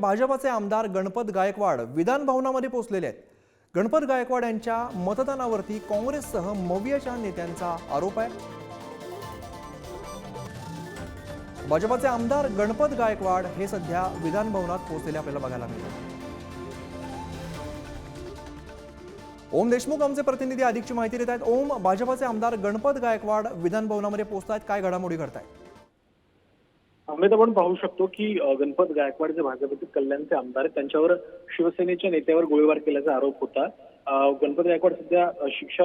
भाजपाचे आमदार गणपत गायकवाड विधान भवनामध्ये पोहोचलेले आहेत. गणपत गायकवाड यांच्या मतदानावरती काँग्रेससह मवियाच्या नेत्यांचा आरोप आहे. भाजपाचे आमदार गणपत गायकवाड हे सध्या विधान भवनात पोहोचलेले आपल्याला बघायला मिळतात. ओम देशमुख आमचे प्रतिनिधी अधिकची माहिती देत आहेत. ओम भाजपाचे आमदार गणपत गायकवाड विधान भवनामध्ये पोहोचत काय घडामोडी घडतायत? अमित आपण पाहू शकतो की गणपत गायकवाड जे भाजपचे कल्याणचे आमदार आहेत त्यांच्यावर शिवसेनेच्या नेत्यावर गोळीबार केल्याचा आरोप होता. गणपती गायकवाड सध्या शिक्षा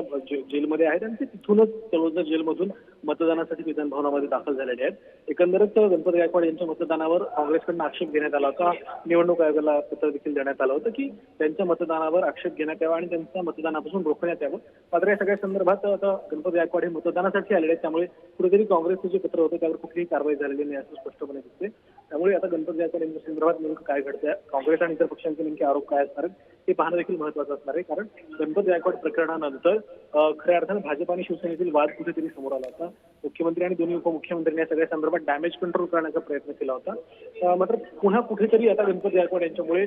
जेलमध्ये आहेत आणि ते तिथूनच तळोजा जेलमधून मतदानासाठी विधान भवनामध्ये दाखल झालेले आहेत. एकंदरच गणपत गायकवाड यांच्या मतदानावर काँग्रेसकडून आक्षेप घेण्यात आला होता. निवडणूक आयोगाला पत्र देखील देण्यात आलं होतं की त्यांच्या मतदानावर आक्षेप घेण्यात यावा आणि त्यांच्या मतदानापासून रोखण्यात यावं. मात्र या सगळ्या संदर्भात आता गणपत गायकवाड हे मतदानासाठी आलेले आहेत. त्यामुळे कुठेतरी काँग्रेसचं जे पत्र होतं त्यावर कुठलीही कारवाई झालेली नाही असं स्पष्टपणे दिसते त्यामुळे आता गणपत गायकवाड यांच्या संदर्भात नेमकं काय घडतंय? काँग्रेस आणि इतर पक्षांचे नेमके आरोप काय असणार ते हे पाहणं देखील महत्वाचं असणार आहे. कारण गणपत गायकवाड प्रकरणानंतर खऱ्या अर्थानं भाजप आणि शिवसेनेतील वाद कुठेतरी समोर आला होता. मुख्यमंत्री आणि दोन्ही उपमुख्यमंत्र्यांनी या सगळ्या संदर्भात डॅमेज कंट्रोल करण्याचा प्रयत्न केला होता. मात्र पुन्हा कुठेतरी आता गणपत गायकवाड यांच्यामुळे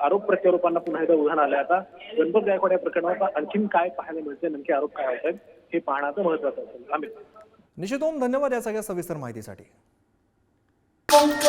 आरोप प्रत्यारोपांना पुन्हा एकदा उधाण आलं आता गणपत गायकवाड या प्रकरणात आणखीन काय पाहायला मिळते नेमके आरोप काय होत आहेत? हे पाहण्याचं महत्वाचं असेल. आम्ही निश्चित धन्यवाद या सगळ्या सविस्तर माहितीसाठी. Thank you.